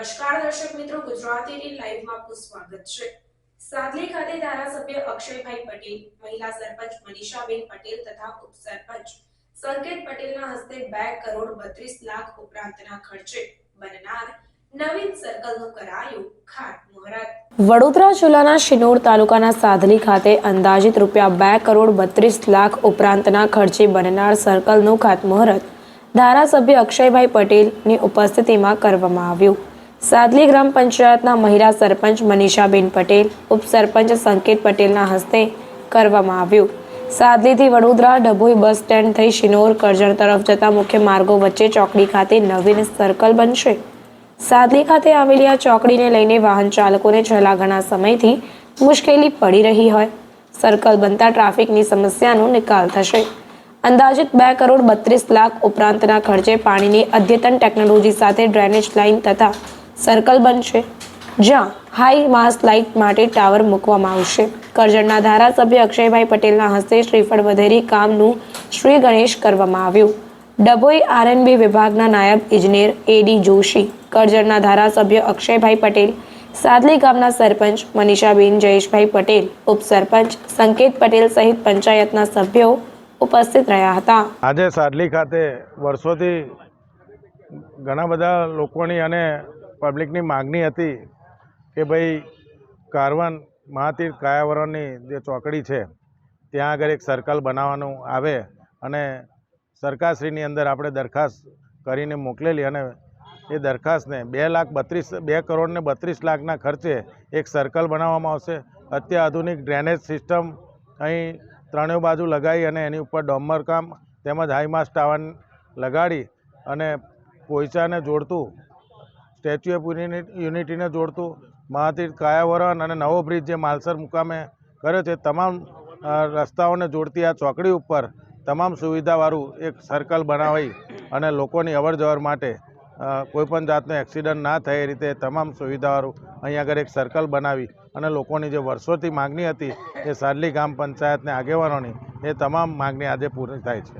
દર્શક મિત્રો, ગુજરાતી લાઈવમાં આપનું સ્વાગત છે. સાદલી ખાતે ધારાસભ્ય અક્ષયભાઈ પટેલ, મહિલા સરપંચ મનીષાબેન પટેલ તથા ઉપસરપંચ સંકેત પટેલના હસ્તે બે કરોડ બત્રીસ લાખ ઉપરાંતના ખર્ચે બનનાર નવીન સર્કલનું કરાયું ખાતમુહૂર્ત વડોદરા જિલ્લાના શિનોર તાલુકાના સાદલી ખાતે અંદાજિત રૂપિયા બે કરોડ બત્રીસ લાખ ઉપરાંતના ખર્ચે બનનાર સર્કલનું ખાતમુહૂર્ત ધારાસભ્ય અક્ષયભાઈ પટેલની ઉપસ્થિતિમાં કરવામાં આવ્યું. સાદલી ગ્રામ પંચાયતના મહિલા સરપંચ મનીષાબેન પટેલ ઉપસરપંચ સંકેત પટેલના હસ્તે કરવામાં આવ્યું. સાદલીથી વડોદરા ડભોઈ બસ સ્ટેન્ડ થઈ શિનોર કરજણ તરફ જતા મુખ્ય માર્ગો વચ્ચે ચોકડી ખાતે નવીન સર્કલ બનશે. સાદલી ખાતે આવેલી આ ચોકડીને લઈને વાહન ચાલકોને છેલ્લા ઘણા સમયથી મુશ્કેલી પડી રહી હોય. સર્કલ બનતા ટ્રાફિકની સમસ્યાનો નિકાલ થશે. અંદાજિત બે કરોડ બત્રીસ લાખ ઉપરાંતના ખર્ચે પાણીની અદ્યતન ટેકનોલોજી સાથે ડ્રેનેજ લાઇન તથા સર્કલ બનશે. જ્યાં હાઈ માસ લાઇટ માટે ટાવર મૂકવામાં આવશે. કરજણના ધારાસભ્ય અક્ષયભાઈ પટેલના હસ્તે શ્રીફળ વધેરી કામનું શ્રી ગણેશ કરવામાં આવ્યું. ડભોઈ આરએનબી વિભાગના નાયબ ઇજનેર એડી જોશી, કરજણના ધારાસભ્ય અક્ષયભાઈ પટેલ, સાદલી ગામના સરપંચ મનીષાબેન જયેશભાઈ પટેલ, ઉપસરપંચ સંકેત પટેલ સહિત પંચાયતના સભ્યો ઉપસ્થિત રહ્યા હતા. આજે સાદલી ખાતે વર્ષોથી ઘણા બધા લોકોની અને પબ્લિકની માગણી હતી કે ભાઈ કારવાન મહાતીર્થ કાયાવરણની જે ચોકડી છે, ત્યાં આગળ એક સર્કલ બનાવવાનું આવે અને સરકારશ્રીની અંદર આપણે દરખાસ્ત કરીને મોકલેલી અને એ દરખાસ્તને બે લાખ બત્રીસ, બે કરોડને બત્રીસ લાખના ખર્ચે એક સર્કલ બનાવવામાં આવશે. અત્યાધુનિક ડ્રેનેજ સિસ્ટમ અહીં ત્રણેય બાજુ લગાવી અને એની ઉપર ડોમર કામ તેમજ હાઈમાસ ટાવર લગાડી અને પોઈચાને જોડતું સ્ટેચ્યુ ઓફ યુનિટીને જોડતું મહાતીર્થ કાયાવરણ અને નવો બ્રિજ જે માલસર મુકામે કર્યો છે તમામ રસ્તાઓને જોડતી આ ચોકડી ઉપર તમામ સુવિધાવાળું એક સર્કલ બનાવી અને લોકોની અવર જવર માટે કોઈપણ જાતનો એક્સિડન્ટ ના થાય એ રીતે તમામ સુવિધાવાળું અહીં આગળ એક સર્કલ બનાવી અને લોકોની જે વર્ષોથી માગણી હતી એ સાદલી ગ્રામ પંચાયતને આગેવાનોની, એ તમામ માગણી આજે પૂરી થાય છે.